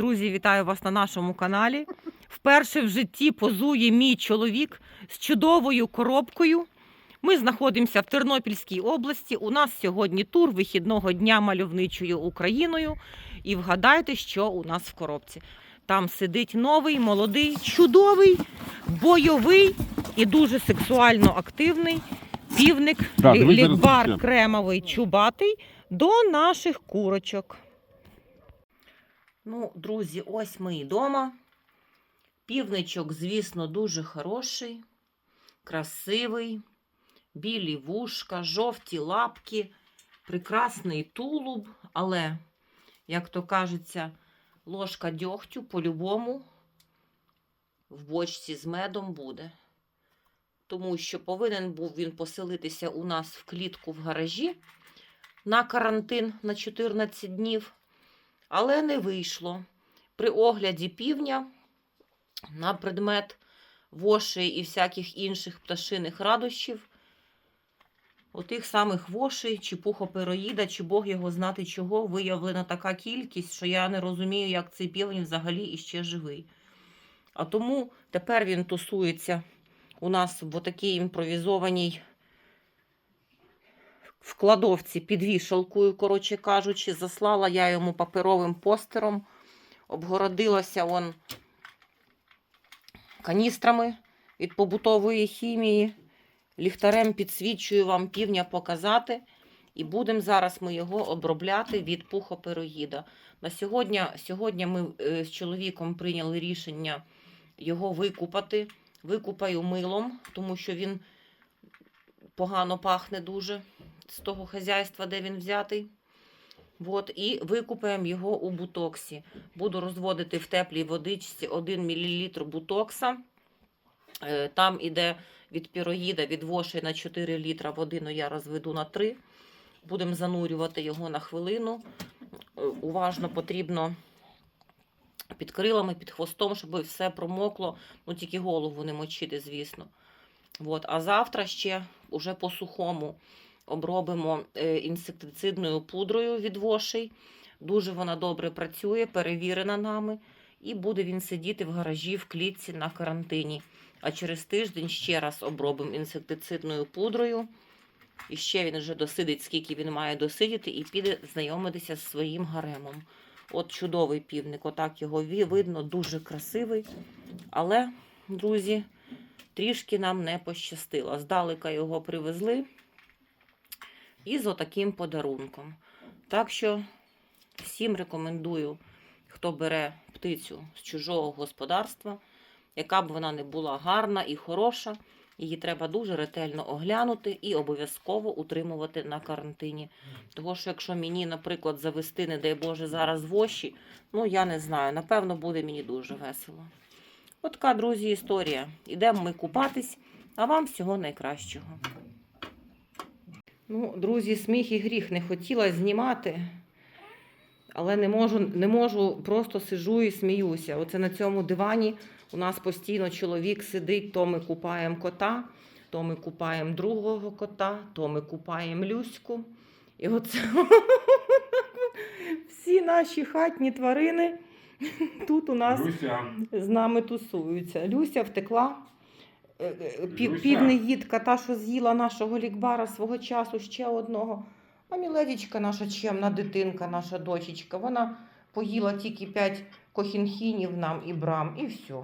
Друзі, вітаю вас на нашому каналі. Вперше в житті позує мій чоловік з чудовою коробкою. Ми знаходимося в Тернопільській області. У нас сьогодні тур вихідного дня мальовничою Україною. І вгадайте, що у нас в коробці. Там сидить новий, молодий, чудовий, бойовий і дуже сексуально активний півник Так, лі- ви зараз лікбар кремовий чубатий до наших курочок. Ну, друзі, ось ми і дома. Півничок, звісно, дуже хороший, красивий, білі вушка, жовті лапки, прекрасний тулуб, але, як то кажеться, ложка дьогтю по-любому в бочці з медом буде. Тому що повинен був він поселитися у нас в клітку в гаражі на карантин на 14 днів, але не вийшло. При огляді півня на предмет вошей і всяких інших пташиних радощів, отих самих вошей, чи пухопероїда, чи Бог його знати чого, виявлена така кількість, що я не розумію, як цей півень взагалі іще живий. А тому тепер він тусується у нас в такій імпровізованій кладовці під вішалкою, коротше кажучи, заслала я йому паперовим постером, обгородилася он каністрами від побутової хімії. Ліхтарем підсвічую вам півня показати. І будемо зараз ми його обробляти від пухопероїда. На сьогодні, сьогодні ми е, з чоловіком прийняли рішення його викупати. Викупаю милом, тому що він погано пахне дуже з того хазяйства, де він взятий. От, і викупаємо його у бутоксі. Буду розводити в теплій водичці 1 мл бутокса. Е, Там іде від піроїда, від вошей на 4 літра води, ну я розведу на 3. Будемо занурювати його на хвилину. Е, Уважно потрібно під крилами, під хвостом, щоб все промокло. Ну, тільки голову не мочити, звісно. От. А завтра ще уже по сухому обробимо е, інсектицидною пудрою від вошей. Дуже вона добре працює, перевірена нами. І буде він сидіти в гаражі в клітці на карантині. А через тиждень ще раз обробимо інсектицидною пудрою. І ще він вже досидить, скільки він має досидіти, і піде знайомитися з своїм гаремом. От чудовий півник, отак його видно, дуже красивий. Але, друзі, трішки нам не пощастило. Здалека його привезли і з отаким подарунком. Так що всім рекомендую, хто бере птицю з чужого господарства, яка б вона не була гарна і хороша, її треба дуже ретельно оглянути і обов'язково утримувати на карантині. Того, що якщо мені, наприклад, завести, не дай Боже, зараз воші, ну я не знаю, напевно, буде мені дуже весело. От така, друзі, історія. Ідемо ми купатись, а вам всього найкращого. Ну, друзі, сміх і гріх не хотіла знімати, але не можу, не можу, просто сижу і сміюся. Оце на цьому дивані у нас постійно чоловік сидить, то ми купаємо кота, то ми купаємо другого кота, то ми купаємо Люську. І оце всі наші хатні тварини тут у нас Люся, з нами тусуються. Люся втекла. Е, е, Пів, Люся. півнеїдка, та, що з'їла нашого лікбара свого часу ще одного. А міледічка наша чемна дитинка, наша дочечка, вона поїла тільки п'ять кохінхінів нам і брам, і все.